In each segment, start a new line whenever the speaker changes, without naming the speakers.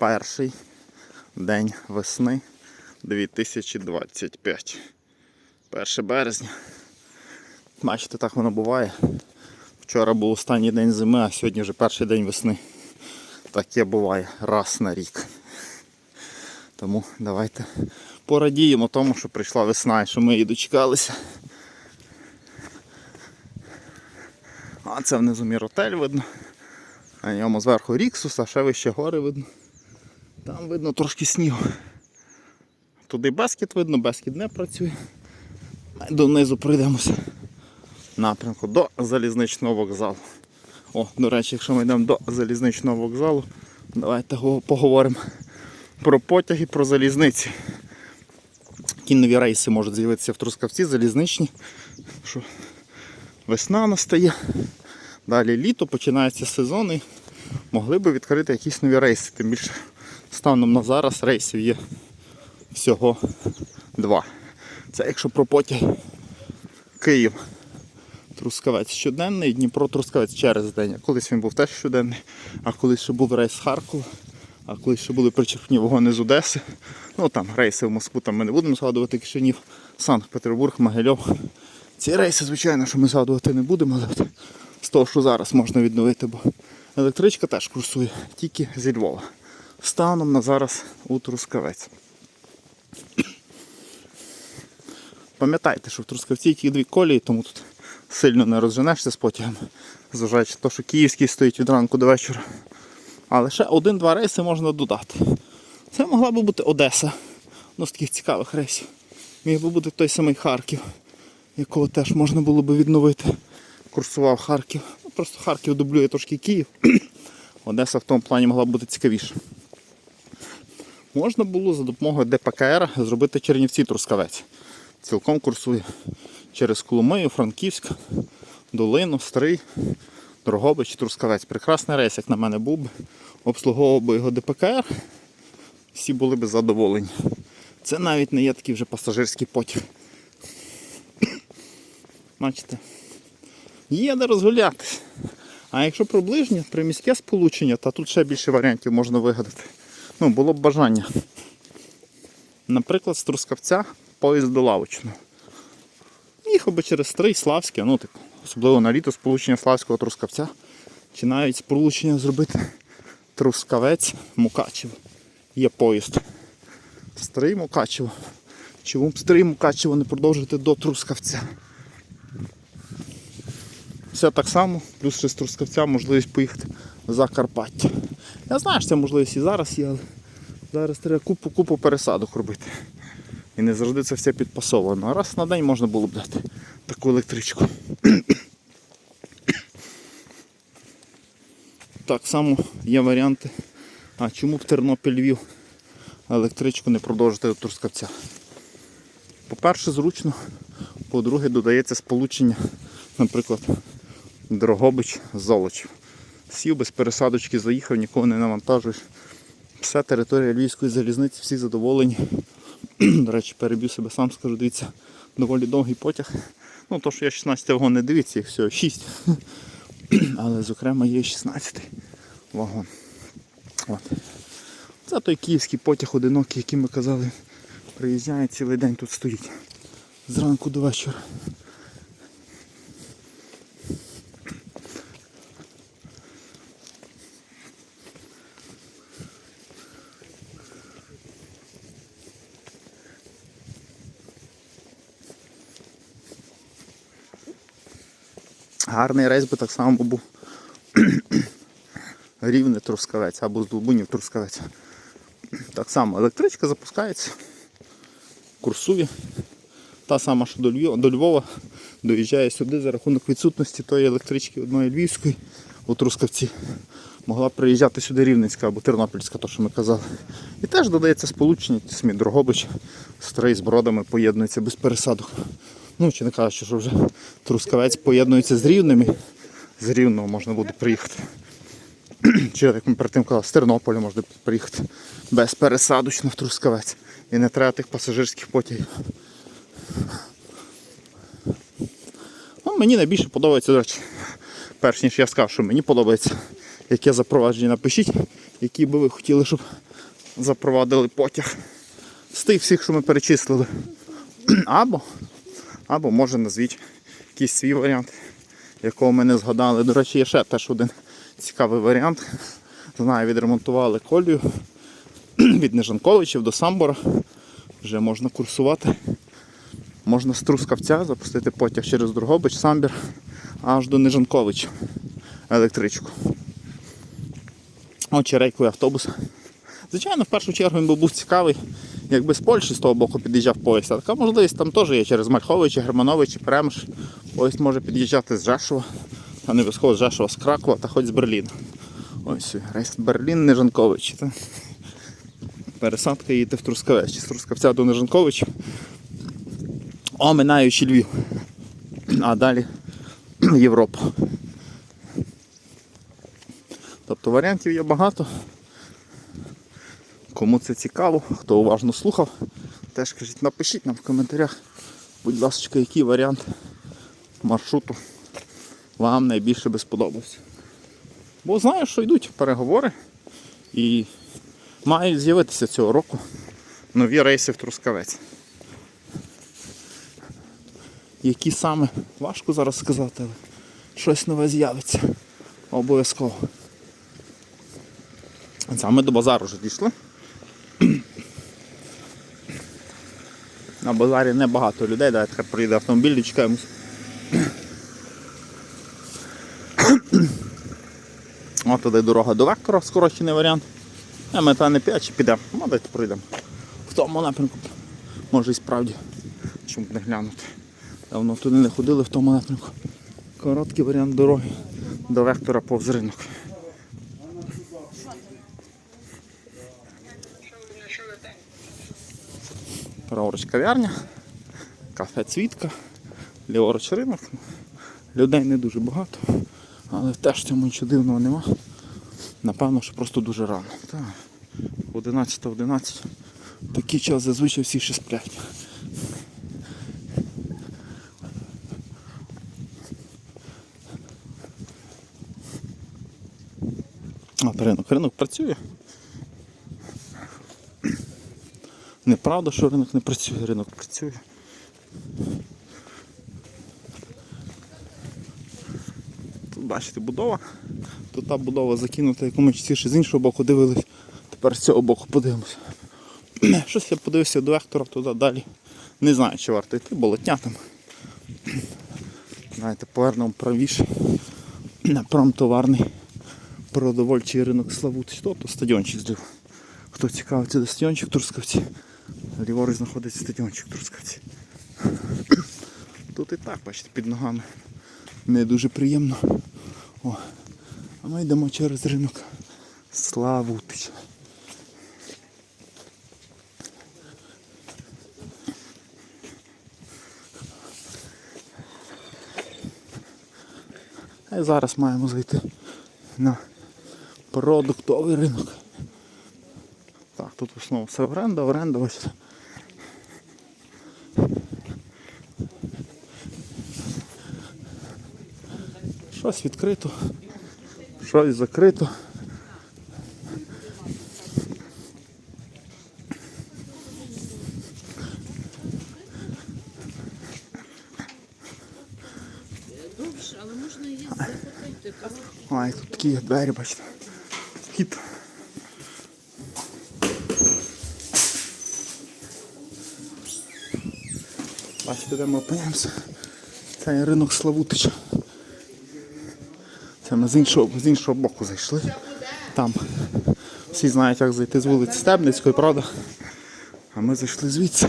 Перший день весни 2025. 1 березня. Бачите, так воно буває. Вчора був останній день зими, а сьогодні вже перший день весни. Таке буває раз на рік. Тому давайте порадіємо тому, що прийшла весна і що ми її дочекалися. А це внизу міротель видно. На ньому зверху Ріксус, а ще вище гори видно. Там видно трошки снігу. Туди Бескіт видно, Бескіт не працює. Донизу пройдемося. Напрямку до залізничного вокзалу. О, до речі, якщо ми йдемо до залізничного вокзалу, давайте поговоримо про потяги, про залізниці. Які нові рейси можуть з'явитися в Трускавці, залізничні. Що весна настає. Далі літо, починається сезон і могли би відкрити якісь нові рейси. Тим більше станом на зараз рейсів є всього два. Це якщо про потяг Київ. Трускавець щоденний, Дніпро Трускавець через день. Колись він був теж щоденний, а колись ще був рейс з Харкова, а колись ще були причерпні вагони з Одеси. Ну там рейси в Москву там ми не будемо згадувати Кишинів, Санкт-Петербург, Могильов. Ці рейси, звичайно, що ми згадувати не будемо, але з того, що зараз можна відновити, бо електричка теж курсує, тільки зі Львова. Станом на зараз у Трускавець. Пам'ятайте, що в Трускавці тільки дві колії, тому тут сильно не розженешся з потягом, зважаючи на те, що київський стоїть від ранку до вечора. А лише один-два рейси можна додати. Це могла би бути Одеса. Ну, з таких цікавих рейсів. Міг би бути той самий Харків, якого теж можна було би відновити. Курсував Харків. Ну, просто Харків дублює трошки Київ. Одеса в тому плані могла б бути цікавіше. Можна було за допомогою ДПКР зробити Чернівці Трускавець. Цілком курсує через Коломию, Франківськ, Долину, Стрий, Дрогобич, Трускавець. Прекрасний рейс, як на мене був би. Обслуговував би його ДПКР. Всі були б задоволені. Це навіть не є такий вже пасажирський потяг. Бачите? Є де розгулятись. А якщо приближнє, приміське сполучення, то тут ще більше варіантів можна вигадати. Ну, було б бажання. Наприклад, з Трускавця поїзд до Лавочного. Їхав би через Стрий, Славське, ну, типу, особливо на літо сполучення Славського Трускавця. Чи навіть сполучення зробити Трускавець Мукачево. Є поїзд. Стрий Мукачево. Чому б Стрий Мукачево не продовжити до Трускавця? Все так само, плюс ще з Трускавця можливість поїхати в Закарпаття. Я знаю, що ця можливість і зараз є, але зараз треба купу купу пересадок робити. І не завжди це все підпасовано. А раз на день можна було б дати таку електричку. Так само є варіанти. А чому б Тернопіль Львів електричку не продовжити до Трускавця? По-перше, зручно, по-друге, додається сполучення, наприклад, Дрогобич Золочів. Сів без пересадочки, заїхав, нікого не навантажуєш. Вся територія Львівської залізниці, всі задоволені. До речі, переб'ю себе сам, скажу, дивіться, доволі довгий потяг. Ну, то, що я 16 вагон не дивіться, їх всього 6. Але, зокрема, є 16 вагон. От. Це той київський потяг одинокий, який ми казали, приїжджає цілий день тут стоїть. Зранку до вечора. Гарний рейс би так само був. Рівне Трускавець або з Долбунів Трускавець. Так само електричка запускається, курсує. Та сама, що до Львова, до Львова доїжджає сюди за рахунок відсутності тої електрички одної львівської у Трускавці. Могла б приїжджати сюди Рівненська або Тернопільська, то що ми казали. І теж додається сполучення, Дрогобич, стрий з бродами поєднується без пересадок. Ну, чи не кажучи, що вже Трускавець поєднується з Рівними. З Рівного можна буде приїхати. Чи як ми перед тим казали, з Тернополя можна приїхати без пересадочно в Трускавець. І не треба тих пасажирських потягів. Ну, мені найбільше подобається, до речі, перш ніж я сказав, що мені подобається, яке запровадження напишіть, які би ви хотіли, щоб запровадили потяг. З тих всіх, що ми перечислили. Або, або може назвіть якийсь свій варіант, якого ми не згадали. До речі, є ще теж один цікавий варіант. Знаю, відремонтували колію від Нежанковичів до Самбора. Вже можна курсувати. Можна з Трускавця запустити потяг через Другобич, Самбір, аж до Нежанковича електричку. От рейковий автобус. Звичайно, в першу чергу він був цікавий, якби з Польщі з того боку під'їжджав поїзд. А така можливість там теж є через Мальховичі, Германовичі, Премш. Поїзд може під'їжджати з Жешова, а не обов'язково з Жешова, з Кракова та хоч з Берліна. Ось рейс Берлін, Нежанкович. Пересадка їдете в Трускавець, з Трускавця до Нежанковича. Оминаючи Львів. А далі Європа. Тобто варіантів є багато. Кому це цікаво, хто уважно слухав, теж кажіть, напишіть нам в коментарях, будь ласка, який варіант маршруту вам найбільше би сподобався. Бо знаю, що йдуть переговори і мають з'явитися цього року нові рейси в Трускавець. Які саме важко зараз сказати, але щось нове з'явиться. Обов'язково. Це ми до базару вже дійшли. На базарі небагато людей, давайте тепер приїде автомобіль, дочекаємось. От туди дорога до вектора, скорочений варіант. А ми та не 5 чи підемо. Ну, давайте пройдемо. В тому напрямку. Може і справді. Чому б не глянути. Давно туди не ходили в тому напрямку. Короткий варіант дороги до вектора повз ринок. Праворуч кав'ярня, кафе Цвітка, ліворуч ринок. Людей не дуже багато, але теж цьому нічого дивного нема. Напевно, що просто дуже рано. Так. 11 11 Такий час зазвичай всі ще сплять. От ринок. Ринок працює. Неправда, що ринок не працює, ринок працює. Тут бачите будова. Тут та будова закинута, яку ми частіше з іншого боку дивились. Тепер з цього боку подивимося. Щось я подивився до вектора туди далі. Не знаю, чи варто йти, болотня там. Знаєте, повернемо правіше. На промтоварний продовольчий ринок Славутич. Тобто стадіончик зліва. Хто цікавиться, де стадіончик в Трускавці. Ліворуч знаходиться стадіончик Трускавці. Тут і так, бачите, під ногами. Не дуже приємно. О, а ми йдемо через ринок Славутич. А зараз маємо зайти на продуктовий ринок. Тут в основному все оренда, оренда ось. Щось відкрито, щось закрито. Ай, тут такі двері, бачите. Вхід. Бачите, де ми опиняємося. Це є ринок Славутича. Це ми з іншого, з іншого боку зайшли. Там всі знають, як зайти з вулиці Стебницької, правда? А ми зайшли звідси.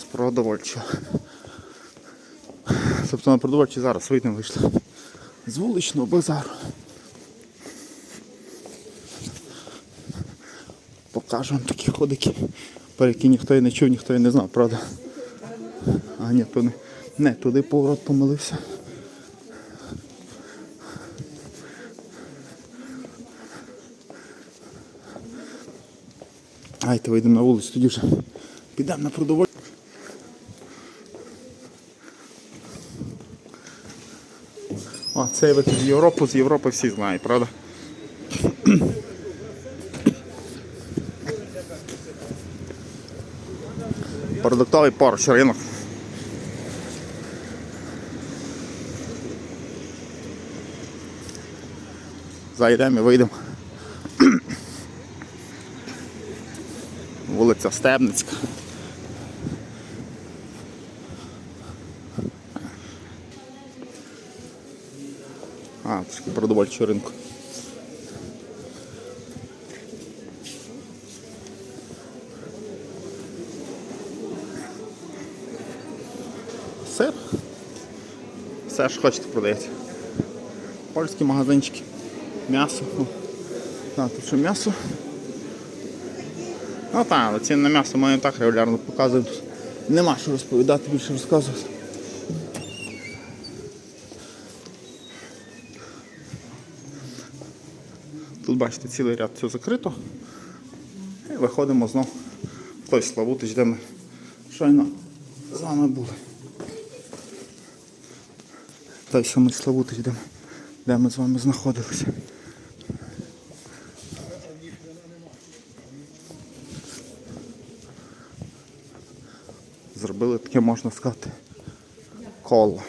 З продовольчого. Тобто на продовольчі зараз вийдемо вийшли. З вуличного базару. Покажу вам такі ходики, про які ніхто і не чув, ніхто і не знав, правда? А ні, то не, туди поворот помилився. Айте вийдемо на вулицю, тоді вже підемо на продовольчі. О, цей вихід в Європу, з Європи всі знають, правда? Продуктовий поруч ринок. Зайдемо і вийдемо. Вулиця Стебницька. А, трошки продовольчого ринку. Все ж хочете продається. Польські магазинчики. М'ясо. Так, тут що м'ясо. Ну так, ціни на м'ясо маю так регулярно показують. Нема що розповідати, більше розказувати. Тут бачите, цілий ряд все закрито. І виходимо знов в той Славутич, де ми щойно з вами були. Той самий Славутич, де де ми з вами знаходилися. Зробили таке, можна сказати, коло.